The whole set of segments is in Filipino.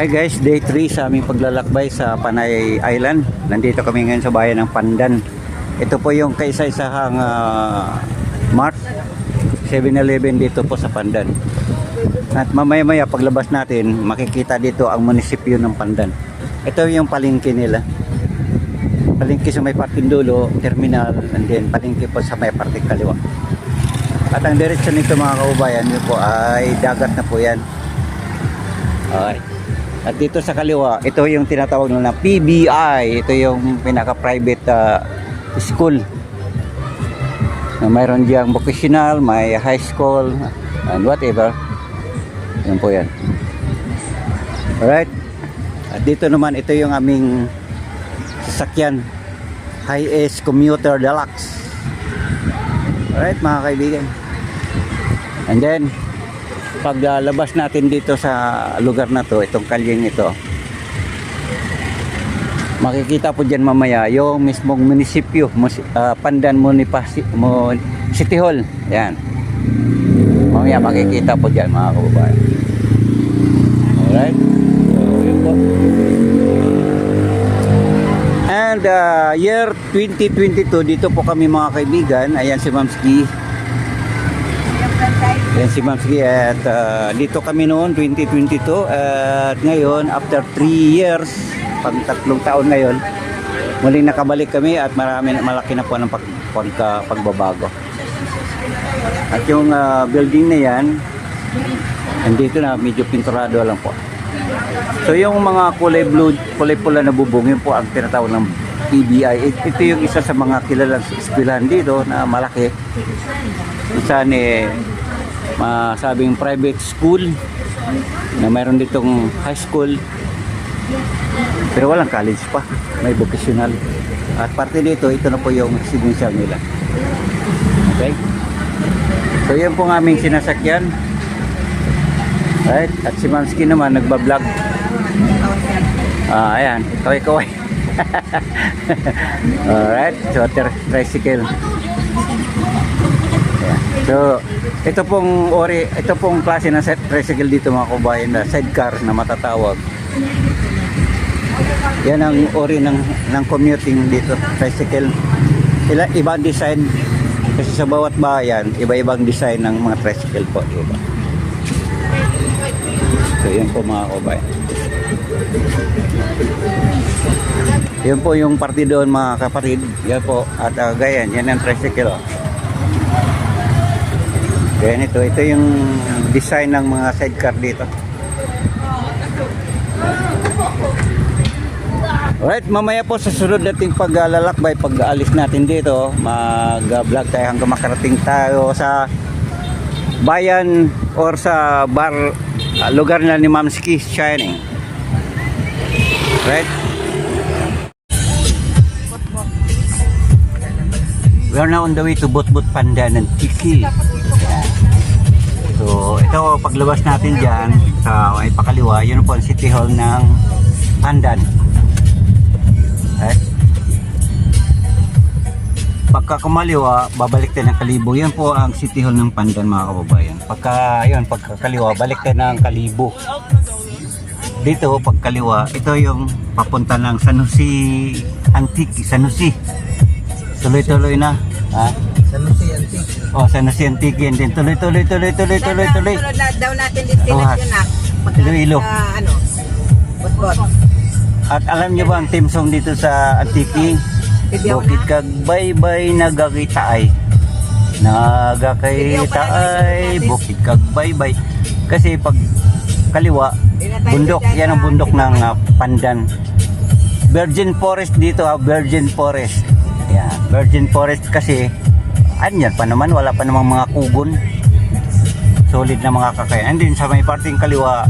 Hi guys, day 3 sa aming paglalakbay sa Panay Island. Nandito kami ngayon sa bayan ng Pandan. Ito po yung kaisa-isahang ah, Mart 7-Eleven dito po sa Pandan. At mamaya-maya paglabas natin, makikita dito ang munisipyo ng Pandan. Ito yung palengke nila. Palengke sa may parting dulo, terminal, and then palengke po sa may parting kaliwa. At ang direksyon nito mga kababayan, yun po ay dagat na po yan. Okay. At dito sa kaliwa, ito yung tinatawag na PBI. Ito yung pinaka-private ah, school. Na mayroon diyang vocational, may high school, and whatever. Yan po yan. Alright. At dito naman, ito yung aming sasakyan. High-S Commuter Deluxe. Alright mga kaibigan. And then, paglabas natin dito sa lugar na to, itong kalyeng ito, makikita po dyan mamaya yung mismong munisipyo, ah, Pandan Munipasi, Mun- City Hall. Yan. Mamaya makikita po dyan mga kababayan. Alright? So. And uh, year 2022, dito po kami mga kaibigan. Ayan si Ma'am Ayan si Ma'am Ski. At uh, dito kami noon, 2022. At ngayon, after 3 years, pag tatlong taon ngayon, muling nakabalik kami at marami, malaki na po ng pag, pagka, pagbabago. At yung uh, building na yan, andito na, medyo pinturado lang po. So yung mga kulay blue, kulay pula na bubong, yun po ang tinatawag ng PBI. It- Ito yung isa sa mga kilalang eskwelahan dito na malaki. Isa ni masabing private school na mayroon ditong high school pero walang college pa may vocational at parte dito ito na po yung residential nila okay so yan po ang aming sinasakyan Right? At si Mamski naman nagbablog. Ah, ayan. Kaway-kaway. Alright. So, tricycle. Ayan. So, ito pong ori, ito pong klase ng set tricycle dito mga kabayan na sidecar na matatawag. Yan ang ori ng ng commuting dito, tricycle. Ila, ibang design kasi sa bawat bayan, iba-ibang design ng mga tricycle po, iba. So yun po mga kabay. Yun po yung party doon mga kapatid. Yan po. At uh, gayan, yan ang tricycle. Oh. Ganyan ito. Ito yung design ng mga sidecar dito. Alright, mamaya po sa sunod nating paglalakbay, pag-alis natin dito, mag-vlog tayo hanggang makarating tayo sa bayan or sa bar ah, lugar na ni Ma'am Ski Shining. Right? We are now on the way to Butbut Pandan and Tiki. So, paglabas natin diyan sa may pakaliwa, yun po ang City Hall ng Pandan. Right? Pagka kumaliwa, babalik tayo ng Kalibo. Yan po ang City Hall ng Pandan mga kababayan. Pagka, yun, pagka kaliwa, balik tayo ng Kalibo. Dito, pag kaliwa, ito yung papunta ng San Jose Antique, San Jose. Tuloy-tuloy na. Ha? San Jose Antique. Oh, San Jose Antique yan din. Tuloy-tuloy, tuloy-tuloy, tuloy-tuloy. Sunod na daw natin destination na. Pagka- Iloilo. ano, Botbot. At alam niyo ba ang team song dito sa Antique? Bukit kag baybay nagakita ay Nagakita ay Bukit kag baybay Kasi pag kaliwa Bundok, yan ang bundok ng ah, Pandan Virgin Forest dito ah, Virgin Forest Yan, Virgin Forest kasi Anyan pa naman, wala pa namang mga kugon Solid na mga kakayan And din sa may parting kaliwa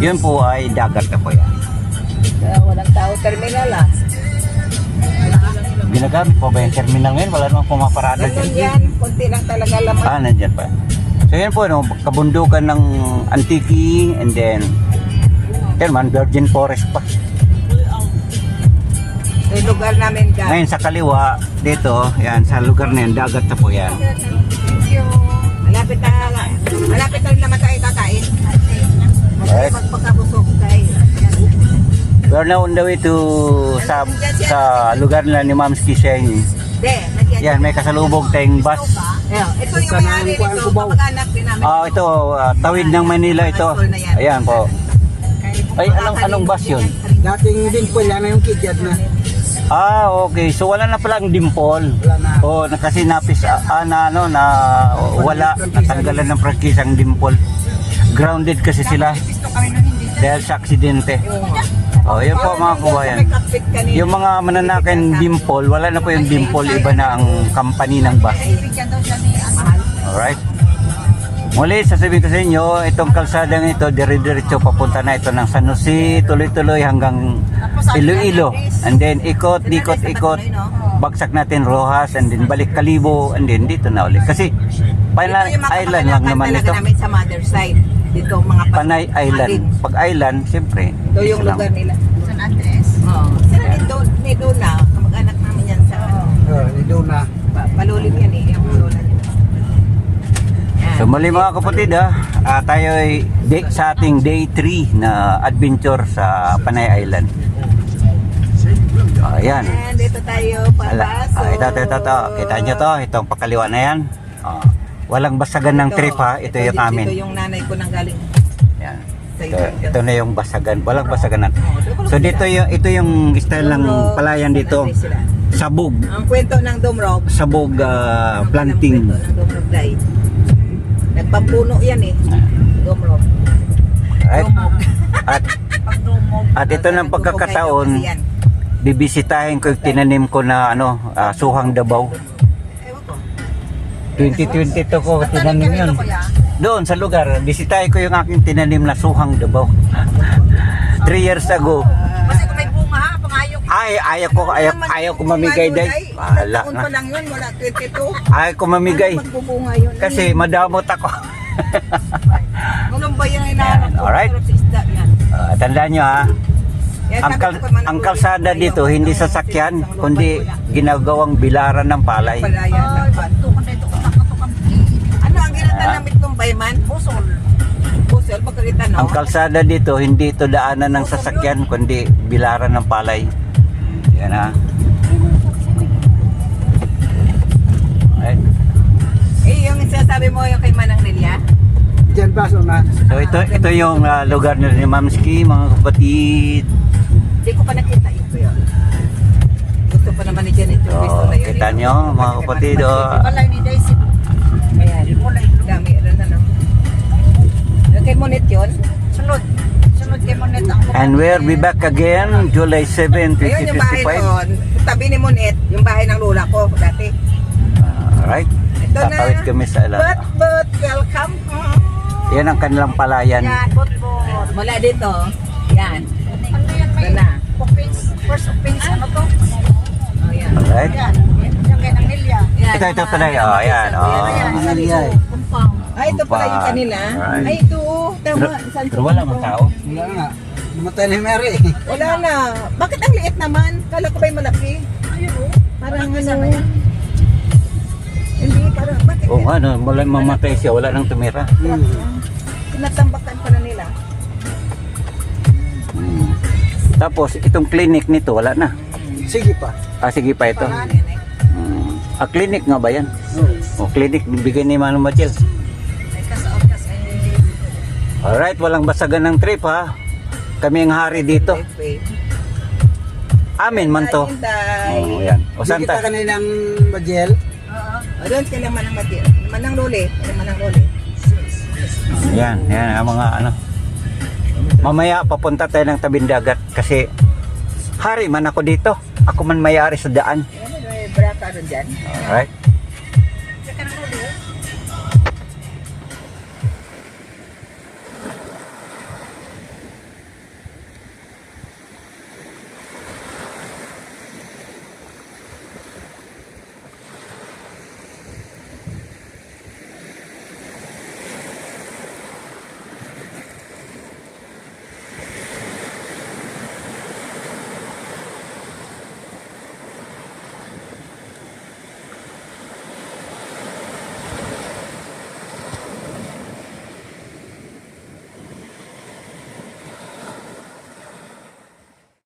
Yun po ay dagat na po yan Kaya walang tao terminal ah. Ginagamit po ba yung terminal ngayon? Wala namang pumaparada dyan. yan, konti lang talaga laman. Ah, nandyan pa. So yan po, no, kabundukan ng Antique and then yan man, Virgin Forest pa. Yung lugar namin ka. Ngayon sa kaliwa, dito, yan, sa lugar na yan, dagat na po yan. Malapit na, malapit na naman tayo kakain. Alright. Magpagkabusog kay We're now on the way to sa sa lugar nila ni Ma'am Skiseng. Yan, may kasalubog tayong bus. Ito yung may-ari nito, kamag-anak din namin. Ah, ito, ah, tawid ng Manila ito. Ayan po. Ay, anong anong bus 'yun? Dating din po yan na yung kidyad na. Ah, okay. So wala na palang dimple. Wala na. Oh, na kasi napis ah, na ano na wala natanggalan ng practice ang dimple. Grounded kasi sila dahil sa aksidente. Oh, yun po mga kabayan. Yung mga mananakin dimple, wala na po yung dimple, iba na ang company ng bus. Alright. Muli, sasabihin ko sa inyo, itong kalsadang ito, dire-diretso papunta na ito ng San Jose, tuloy-tuloy hanggang Iloilo. And then ikot, ikot, ikot. Bagsak natin Rojas, and then balik Kalibo, and then dito na ulit. Kasi Panay Island lang naman ito. namin sa mother side. Dito mga pa- Panay Island. Pag island, siyempre. Ito yung lugar nila. San Andres? Oo. Sila ni Don, ni Dona, kamag-anak namin yan sa Oh, doon na. pa, palulim yan eh, yung lola niya. Yan. So mali mga kapatid ha, ah, tayo ay day, sa ating day 3 na adventure sa Panay Island. Ayan. And dito tayo papasok. ah, ito, ito, ito, ito. Kita nyo to, itong pakaliwa na yan. Ah, walang basagan ng trip ha, ito yung dito amin. yung nanay ko nang galing. Yan. Ito, ito na yung basagan, walang basagan natin. So dito yung, ito yung style ng palayan dito. Sabog. Ang kwento ng Dumrog. Sabog ah, planting. Ang kwento ng Dumrog day. Nagpampuno yan eh. Dumog. At, Pagdumog. at ito ng pagkakataon, bibisitahin ko yung tinanim ko na ano, ah, suhang dabaw. Ewan ko. 2022 ko tinanim yun. Doon sa lugar, bisitahin ko yung aking tinanim na suhang dabaw. 3 years ago. Kasi kung may bunga ha, pangayok. Ay, ayaw ko, ayaw, ayaw ko mamigay day. Bahala Taon na. pa lang yun, wala 22. Ayaw ko mamigay. Ano magbubunga yun? Kasi madamot ako. Anong ba yung hinahanap ko? Alright. Sarap sa isda yan. Ah, tandaan nyo ha, Yan, ang, sabi kal- ko man, ang kalsada ayaw. dito hindi sasakyan, kundi ginagawang bilaran ng palay. Palaya ng pan. Ano ang ginatanamit ng bayman? Busol. Busol, pagkakita no? Ang kalsada dito, hindi ito daanan ng sasakyan, kundi bilaran ng palay. Yan ha. Alright. Eh, yung sinasabi mo yung kay Manang Nelia? Diyan pa, so na. So ito ito yung ah, lugar nila ni Mamski, mga kapatid. Hindi ko pa nakita ko yun. Gusto pa naman ni Janet yung So, na yun. kita eh. nyo, mga kapatid. Oh. Balay ni Daisy. Ayan, dami. Ano na no? Yung kay Monet yun? Sunod. And we'll be back again July 7, Ayun yung bahay 2025. doon. Tabi ni Monet, yung bahay ng lola ko dati. Alright. Ito na. Tatawid kami sa But, ilan. but, welcome home. Yan ang kanilang palayan. Yan, but, but. Mula dito. Yan. Ano yan may Ito na. offense, first offense, ano to? Oh, yan. Alright. Yan, yung kay Nangilya. Yan, Ito, ito tuloy. Oh, yan. Oh. Kumpang. Ay, ito pala yung kanila. Ay, ito. Oh. Tama. San Pero wala mang tao. Wala nga. Namatay na yung Mary. Wala na. Bakit ang liit naman? Kala ko ba'y malaki? Ayun o. Parang ano. Hindi, parang bakit? Oo nga, no, wala mamatay siya, wala nang tumira. Hmm. Tinatambakan pala nila. Hmm. Tapos, itong clinic nito, wala na. Sige pa. Ah, sige pa ito. Eh. Hmm. Ah, clinic nga ba yan? Oh. O, clinic, bigay ni Manong Machil. Alright, walang basagan ng trip ha. Kami ang hari dito. Amin man to. Oh, yan. O, Di kita Santa. kanilang Bajel. Oo. Doon sila manang matir. Manang luli. Ay, manang luli. Yan, yan ang mga ano. Mamaya papunta tayo ng tabing dagat kasi hari man ako dito. Ako man may-ari sa daan. Ano, may brata rin dyan. Alright.